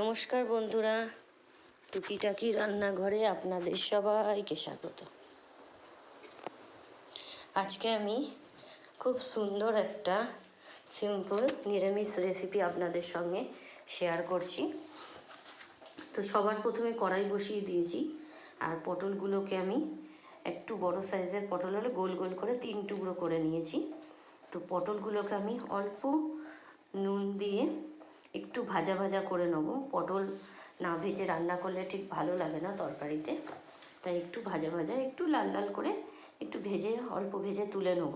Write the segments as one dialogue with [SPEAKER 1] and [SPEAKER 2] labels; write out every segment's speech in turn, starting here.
[SPEAKER 1] নমস্কার বন্ধুরা, টুকিটাকি রান্নাঘরে আপনাদের সবাইকে স্বাগত। আজকে আমি খুব সুন্দর একটা সিম্পল নিরামিষ রেসিপি আপনাদের সঙ্গে শেয়ার করছি। তো সবার প্রথমে কড়াই বসিয়ে দিয়েছি, আর পটলগুলোকে আমি একটু বড় সাইজের পটল হলে গোল গোল করে তিন টুকরো করে নিয়েছি। তো পটলগুলোকে আমি অল্প নুন দিয়ে একটু ভাজা ভাজা করে নেব। পটল না ভেজে রান্না করলে ঠিক ভালো লাগে না তরকারিতে। তাই একটু ভাজা ভাজা, একটু লাল লাল করে একটু ভেজে, অল্প ভেজে তুলে নেব।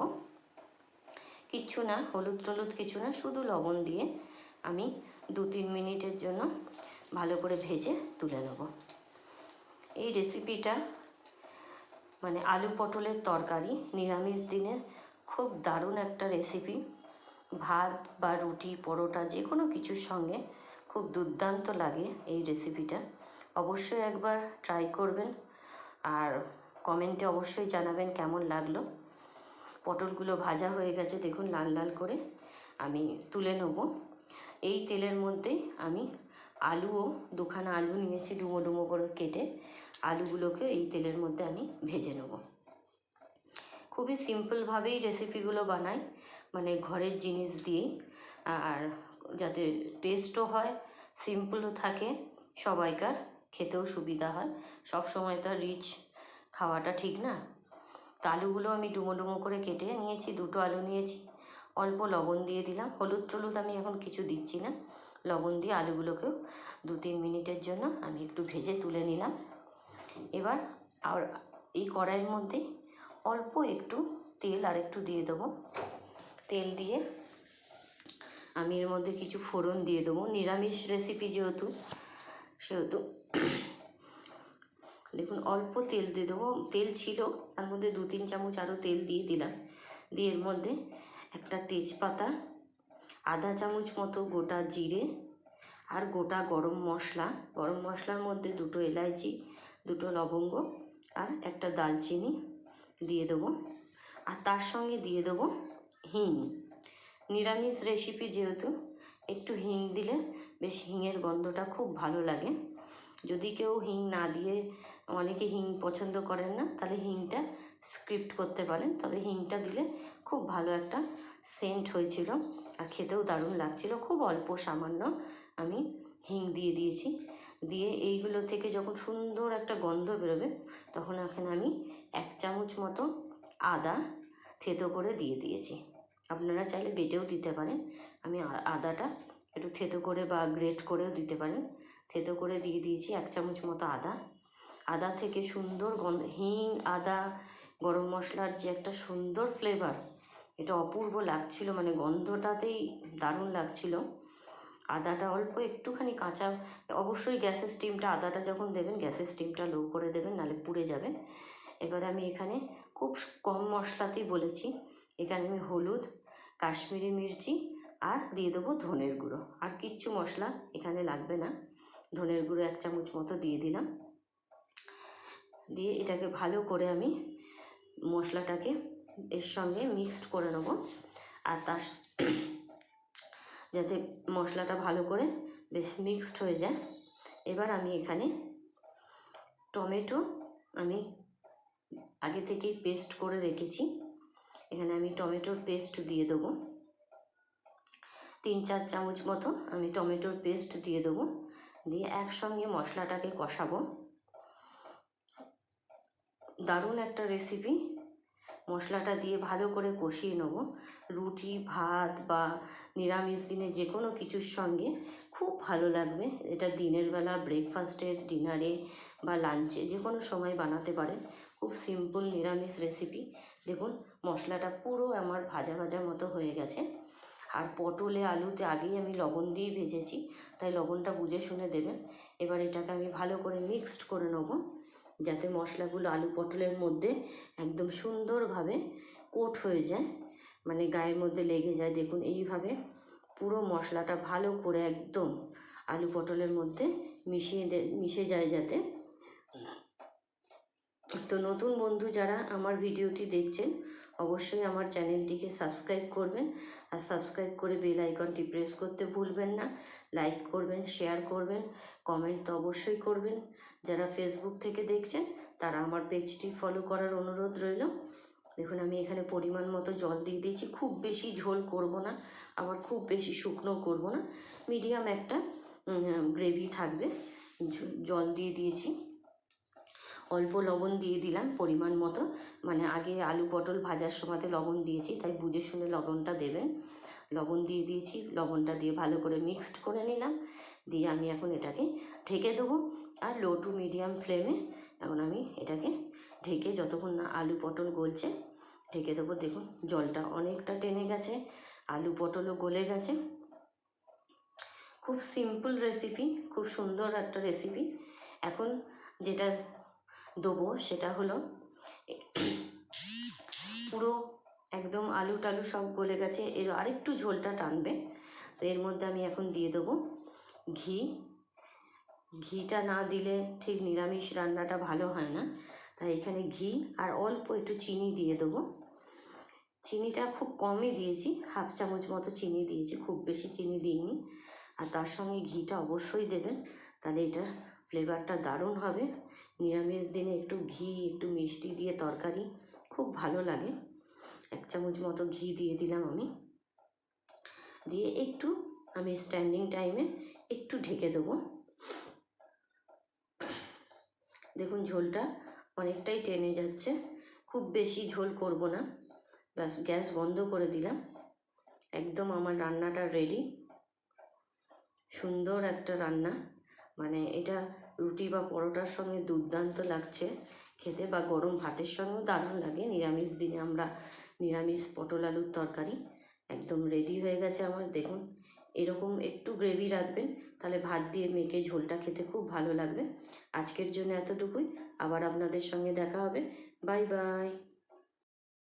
[SPEAKER 1] কিচ্ছু না, হলুদ টলুদ কিছু না, শুধু লবণ দিয়ে আমি দু তিন মিনিটের জন্য ভালো করে ভেজে তুলে নেব। এই রেসিপিটা মানে আলু পটলের তরকারি নিরামিষ দিনে খুব দারুণ একটা রেসিপি ভাত বা রুটি, পরোটা যে কোনো কিছুর সঙ্গে খুব দুর্দান্ত লাগে এই রেসিপিটা অবশ্যই একবার ট্রাই করবেন আর কমেন্টে অবশ্যই জানাবেন কেমন লাগল। পটলগুলো ভাজা হয়ে গেছে, দেখুন লাল লাল করে আমি তুলে নেব। এই তেলের মধ্যেই আমি আলুও, দুখানা আলু নিয়েছি ডুমো ডুমো করে কেটে, আলুগুলোকে এই তেলের মধ্যে আমি ভেজে নেব। খুবই সিম্পলভাবেই রেসিপিগুলো বানাই। মানে ঘরের জিনিস দিয়েই, আর যাতে টেস্টও হয় সিম্পলও থাকে, সবাইকার খেতেও সুবিধা হয়। সব সময় তো রিচ খাওয়াটা ঠিক না। তো আলুগুলো আমি ডুমো ডুমো করে কেটে নিয়েছি, দুটো আলু নিয়েছি। অল্প লবণ দিয়ে দিলাম। হলুদ টলুদ আমি এখন কিছু দিচ্ছি না। লবণ দিয়ে আলুগুলোকেও দু তিন মিনিটের জন্য আমি একটু ভেজে তুলে নিলাম। এবার আর এই কড়াইয়ের মধ্যে অল্প একটু তেল আর একটু দিয়ে দেবো। তেল দিয়ে আমি এর মধ্যে কিছু ফোড়ন দিয়ে দেবো। নিরামিষ রেসিপি যেহেতু, সেহেতু দেখুন অল্প তেল দিয়ে দেবো। তেল ছিল, তার মধ্যে দু তিন চামচ আরও তেল দিয়ে দিলাম। দিয়ে এর মধ্যে একটা তেজপাতা, আধা চামচ মতো গোটা জিরে আর গোটা গরম মশলা। গরম মশলার মধ্যে দুটো এলাইচি, দুটো লবঙ্গ আর একটা দালচিনি দিয়ে দেবো। আর তার সঙ্গে দিয়ে দেবো হিং। নিরামিষ রেসিপি যেহেতু, একটু হিং দিলে বেশ হিংয়ের গন্ধটা খুব ভালো লাগে। যদি কেউ হিং না দিয়ে অনেকে হিং পছন্দ করেন না, তাহলে হিংটা স্ক্রিপ্ট করতে পারেন। তবে হিংটা দিলে খুব ভালো একটা সেন্ট হয়েছিল আর খেতেও দারুণ লাগছিল। খুব অল্প সামান্য আমি হিং দিয়ে দিয়েছি। দিয়ে এইগুলো থেকে যখন সুন্দর একটা গন্ধ বেরোবে, তখন এখানে আমি এক চামচ মতো আদা থেতো করে দিয়ে দিয়েছি। আপনারা চাইলে বেটেও দিতে পারেন। আমি আদাটা একটু থেতো করে বা গ্রেট করেও দিতে পারেন। থেতো করে দিয়ে দিয়েছি এক চামচ মতো আদা। আদা থেকে সুন্দর গন্ধ, হিং, আদা, গরম মশলার যে একটা সুন্দর ফ্লেভার এটা অপূর্ব লাগছিল মানে গন্ধটাতেই দারুণ লাগছিল। আদাটা অল্প একটুখানি কাঁচা, অবশ্যই গ্যাসের স্টিমটা আদাটা যখন দেবেন, গ্যাসের স্টিমটা লো করে দেবেন নাহলে পুড়ে যাবে এবার আমি এখানে খুব কম মশলাতেই বলেছি। এখানে আমি হলুদ কাশ্মীরি মির্চি আর দিয়ে দেবো ধনের গুঁড়ো। আর কিচ্ছু মশলা এখানে লাগবে না। ধনের গুঁড়ো এক চামচ মতো দিয়ে দিলাম। দিয়ে এটাকে ভালো করে আমি মশলাটাকে এর সঙ্গে মিক্সড করে নেব। আর তার যাতে মশলাটা ভালো করে বেশ মিক্সড হয়ে যায়। এবার আমি এখানে টমেটো আমি আগে থেকেই পেস্ট করে রেখেছি। এখানে আমি টমেটোর পেস্ট দিয়ে দেবো। তিন চার চামচ মতো আমি টমেটোর পেস্ট দিয়ে দেবো। দিয়ে একসঙ্গে মশলাটাকে কষাবো। দারুণ একটা রেসিপি মশলাটা দিয়ে ভালো করে কষিয়ে নেব। রুটি, ভাত বা নিরামিষ দিনে যে কোনো কিছুর সঙ্গে খুব ভালো লাগবে। এটা দিনের বেলা ব্রেকফাস্টের ডিনারে বা লাঞ্চে যে কোনো সময় বানাতে পারেন। খুব সিম্পল নিরামিষ রেসিপি দেখুন, মশলাটা পুরো আমার ভাজা ভাজা মতো হয়ে গেছে। আর পটলে আলুতে আগেই আমি লবণ দিয়ে ভেজেছি, তাই লবণটা বুঝে শুনে দেবেন। এবার এটাকে আমি ভালো করে মিক্সড করে নেব, যাতে মশলাগুলো আলু পটলের মধ্যে একদম সুন্দরভাবে কোট হয়ে যায় মানে গায়ের মধ্যে লেগে যায়। দেখুন, এইভাবে পুরো মশলাটা ভালো করে একদম আলু পটলের মধ্যে মিশিয়ে মিশে যায় যাতে। তো নতুন বন্ধু যারা আমার ভিডিওটি দেখছেন, অবশ্যই আমার চ্যানেলটিকে সাবস্ক্রাইব করবেন। আর সাবস্ক্রাইব করে বেল আইকনটি প্রেস করতে ভুলবেন না। লাইক করবেন, শেয়ার করবেন, কমেন্ট তো অবশ্যই করবেন। যারা ফেসবুক থেকে দেখছেন, তারা আমার পেজটি ফলো করার অনুরোধ রইল। দেখুন, আমি এখানে পরিমাণ মতো জল দিয়ে দিয়েছি। খুব বেশি ঝোল করব না, আবার খুব বেশি শুকনো করব না। মিডিয়াম একটা গ্রেভি থাকবে। জল দিয়ে দিয়েছি। অল্প লবণ দিয়ে দিলাম পরিমাণ মতো। মানে আগে আলু পটল ভাজার সময়তে লবণ দিয়েছি, তাই বুঝে শুনে লবণটা দেবেন লবণ দিয়ে দিয়েছি, লবণটা দিয়ে ভালো করে মিক্সড করে নিলাম। দিয়ে আমি এখন এটাকে ঢেকে দেবো। আর লো টু মিডিয়াম ফ্লেমে এখন আমি এটাকে ঢেকে যতক্ষণ না আলু পটল গলছে, ঢেকে দেবো। দেখুন, জলটা অনেকটা টেনে গেছে, আলু পটলও গলে গেছে। খুব সিম্পল রেসিপি খুব সুন্দর একটা রেসিপি এখন যেটা দেবো, সেটা হলো পুরো একদম আলু টালু সব গলে গেছে, এর আরেকটু ঝোলটা টানবে, তো এর মধ্যে আমি এখন দিয়ে দেবো ঘি। ঘিটা না দিলে ঠিক নিরামিষ রান্নাটা ভালো হয় না, তাই এখানে ঘি আর অল্প একটু চিনি দিয়ে দেবো। চিনিটা খুব কমই দিয়েছি, হাফ চামচ মতো চিনি দিয়েছি, খুব বেশি চিনি দিইনি। আর তার সঙ্গে ঘিটা অবশ্যই দেবেন, তাহলে এটার ফ্লেভারটা দারুণ হবে। নিরামিষ দিনে একটু ঘি, একটু মিষ্টি দিয়ে তরকারি খুব ভালো লাগে। এক চামচ মতো ঘি দিয়ে দিলাম আমি। দিয়ে একটু আমি স্ট্যান্ডিং টাইমে একটু ঢেকে দেবো। দেখুন ঝোলটা অনেকটাই টেনে যাচ্ছে। খুব বেশি ঝোল করব না। ব্যাস, গ্যাস বন্ধ করে দিলাম। একদম আমার রান্নাটা রেডি সুন্দর একটা রান্না। মানে এটা রুটি বা পরোটার সঙ্গে দুর্দান্ত লাগছে খেতে বা গরম ভাতের সঙ্গেও দারুণ লাগে। নিরামিষ দিনে আমরা নিরামিষ পটল আলুর তরকারি একদম রেডি হয়ে গেছে আমার। দেখুন, এরকম একটু গ্রেভি রাখবেন, তাহলে ভাত দিয়ে মেখে ঝোলটা খেতে খুব ভালো লাগবে। আজকের জন্য এতটুকুই। আবার আপনাদের সঙ্গে দেখা হবে। Bye bye